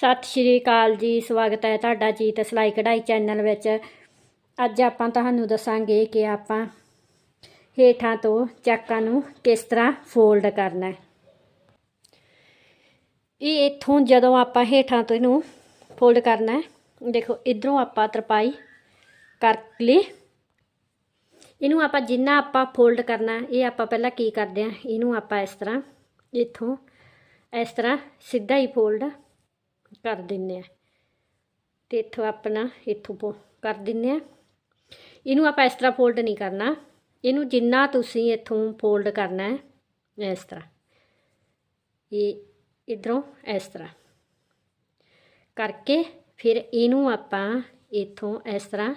ਸਤਿ ਸ਼੍ਰੀ ਅਕਾਲ ਜੀ, ਸਵਾਗਤ ਹੈ ਤੁਹਾਡਾ ਜੀਤ ਸਿਲਾਈ ਕਢਾਈ ਚੈਨਲ ਵਿੱਚ। ਅੱਜ ਆਪਾਂ ਤੁਹਾਨੂੰ ਦੱਸਾਂਗੇ ਕਿ ਆਪਾਂ ਹੇਠਾਂ ਤੋਂ ਚੱਕਾਂ ਨੂੰ ਕਿਸ ਤਰ੍ਹਾਂ ਫੋਲਡ ਕਰਨਾ ਹੈ। ਇਹ ਇੱਥੋਂ ਜਦੋਂ ਆਪਾਂ ਹੇਠਾਂ ਤੋਂ ਇਹਨੂੰ ਫੋਲਡ ਕਰਨਾ ਹੈ, ਦੇਖੋ ਇਧਰੋਂ ਆਪਾਂ ਤਰਪਾਈ ਕਰ ਲਈ। ਇਹਨੂੰ ਆਪਾਂ ਜਿੰਨਾ ਆਪਾਂ ਫੋਲਡ ਕਰਨਾ ਇਹ ਆਪਾਂ ਪਹਿਲਾਂ ਕੀ ਕਰਦੇ ਆ ਇਹਨੂੰ ਆਪਾਂ ਇਸ ਤਰ੍ਹਾਂ, ਇੱਥੋਂ ਇਸ ਤਰ੍ਹਾਂ ਸਿੱਧਾ ਹੀ ਫੋਲਡ ਕਰ ਦਿੰਨੇ ਆ। ਤੇ ਇੱਥੋਂ ਆਪਣਾ ਇੱਥੋਂ ਪੋ ਕਰ ਦਿੰਨੇ ਆ। ਇਹਨੂੰ ਆਪਾਂ ਇਸ ਤਰ੍ਹਾਂ ਫੋਲਡ ਨਹੀਂ ਕਰਨਾ। ਇਹਨੂੰ ਜਿੰਨਾ ਤੁਸੀਂ ਇੱਥੋਂ ਫੋਲਡ ਕਰਨਾ ਹੈ, ਇਸ ਤਰ੍ਹਾਂ। ਇਹ ਇਧਰੋਂ ਇਸ ਤਰ੍ਹਾਂ। ਕਰਕੇ ਫਿਰ ਇਹਨੂੰ ਆਪਾਂ ਇੱਥੋਂ ਇਸ ਤਰ੍ਹਾਂ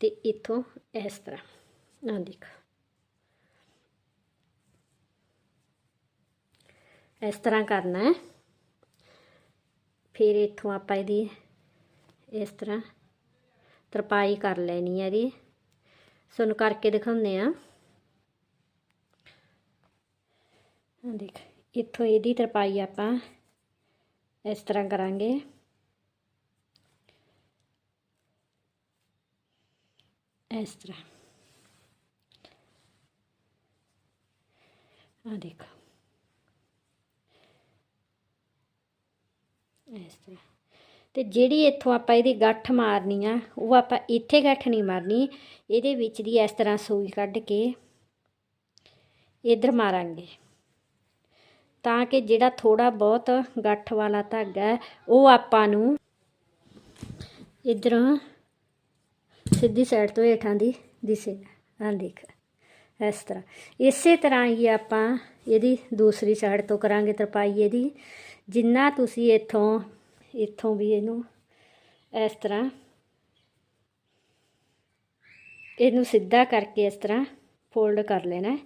ਤੇ ਇੱਥੋਂ ਇਸ ਤਰ੍ਹਾਂ। ਆ ਦੇਖ। ਇਸ ਤਰ੍ਹਾਂ ਕਰਨਾ ਹੈ। ਫਿਰ ਇੱਥੋਂ ਆਪਾਂ ਇਹਦੀ ਇਸ ਤਰ੍ਹਾਂ ਤਰਪਾਈ ਕਰ ਲੈਣੀ ਹੈ ਇਹਦੀ। ਤੁਹਾਨੂੰ ਕਰਕੇ ਦਿਖਾਉਂਦੇ ਆ ਆ ਦੇਖ, ਇੱਥੋਂ ਇਹਦੀ ਤਰਪਾਈ ਆਪਾਂ ਇਸ ਤਰ੍ਹਾਂ ਕਰਾਂਗੇ। ਇਸ ਤਰ੍ਹਾਂ। ਆ ਦੇਖੋ। ਇਸ ਤਰ੍ਹਾਂ। ਤੇ ਜਿਹੜੀ ਇੱਥੋਂ ਆਪਾਂ ਇਹਦੀ ਗੱਠ ਮਾਰਨੀ ਆ ਉਹ ਆਪਾਂ ਇੱਥੇ ਗੱਠ ਨਹੀਂ ਮਾਰਨੀ। ਇਹਦੇ ਵਿੱਚ ਦੀ ਇਸ ਤਰ੍ਹਾਂ ਸੂਈ ਕੱਢ ਕੇ ਇਧਰ ਮਾਰਾਂਗੇ। ਤਾਂ ਕਿ ਜਿਹੜਾ ਥੋੜਾ ਬਹੁਤ ਗੱਠ ਵਾਲਾ ਧਾਗਾ ਹੈ, ਉਹ ਆਪਾਂ ਨੂੰ ਇਧਰੋਂ ਸਿੱਧੀ ਸਾਈਡ ਤੋਂ ਹੇਠਾਂ ਦੀ ਦਿਸੇਗਾ ਆਹ ਦੇਖ ਇਸ ਤਰ੍ਹਾਂ। ਇਸੇ ਤਰ੍ਹਾਂ ਹੀ ਆਪਾਂ ਇਹਦੀ ਦੂਸਰੀ ਸਾਈਡ ਤੋਂ ਕਰਾਂਗੇ ਤਰਪਾਈ ਇਹਦੀ। ਜਿੰਨਾ ਤੁਸੀਂ ਇੱਥੋਂ ਇੱਥੋਂ ਵੀ ਇਹਨੂੰ ਇਸ ਤਰ੍ਹਾਂ ਇਹਨੂੰ ਸਿੱਧਾ ਕਰਕੇ ਇਸ ਤਰ੍ਹਾਂ ਫੋਲਡ ਕਰ ਲੈਣਾ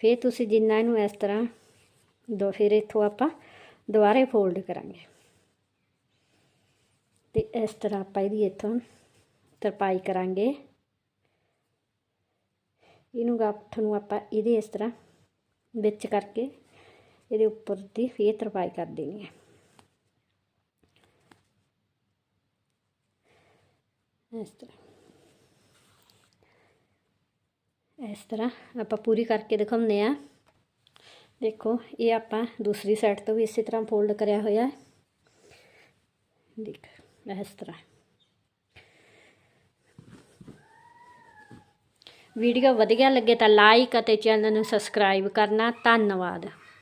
ਫਿਰ ਤੁਸੀਂ ਜਿੰਨਾ ਇਹਨੂੰ ਇਸ ਤਰ੍ਹਾਂ ਦੋ, ਫਿਰ ਇੱਥੋਂ ਆਪਾਂ ਦੁਬਾਰੇ ਫੋਲਡ ਕਰਾਂਗੇ। ਤੇ ਇਸ ਤਰ੍ਹਾਂ ਆਪਾਂ ਇਹਦੀ ਇੱਥੋਂ ਤਰਪਾਈ ਕਰਾਂਗੇ। ਇਹਨੂੰ ਗੱਠ ਨੂੰ ਆਪਾਂ ਇਹਦੇ ਇਸ ਤਰ੍ਹਾਂ ਵਿੱਚ ਕਰਕੇ ਇਹਦੇ ਉੱਪਰ ਦੀ ਫੇਰ ਤਰਪਾਈ ਕਰ ਦੇਣੀ ਹੈ। ਇਸ ਤਰ੍ਹਾਂ। ਇਸ ਤਰ੍ਹਾਂ ਆਪਾਂ ਪੂਰੀ ਕਰਕੇ ਦਿਖਾਉਂਦੇ ਆ ਦੇਖੋ, ਇਹ ਆਪਾਂ ਦੂਸਰੀ ਸਾਈਡ ਤੋਂ ਵੀ ਇਸੇ ਤਰ੍ਹਾਂ ਫੋਲਡ ਕਰਿਆ ਹੋਇਆ ਹੈ। ਦੇਖ, ਇਸ ਤਰ੍ਹਾਂ। ਵੀਡੀਓ ਵਧੀਆ ਲੱਗੇ ਤਾਂ ਲਾਈਕ ਅਤੇ ਚੈਨਲ ਨੂੰ ਸਬਸਕ੍ਰਾਈਬ ਕਰਨਾ। ਧੰਨਵਾਦ।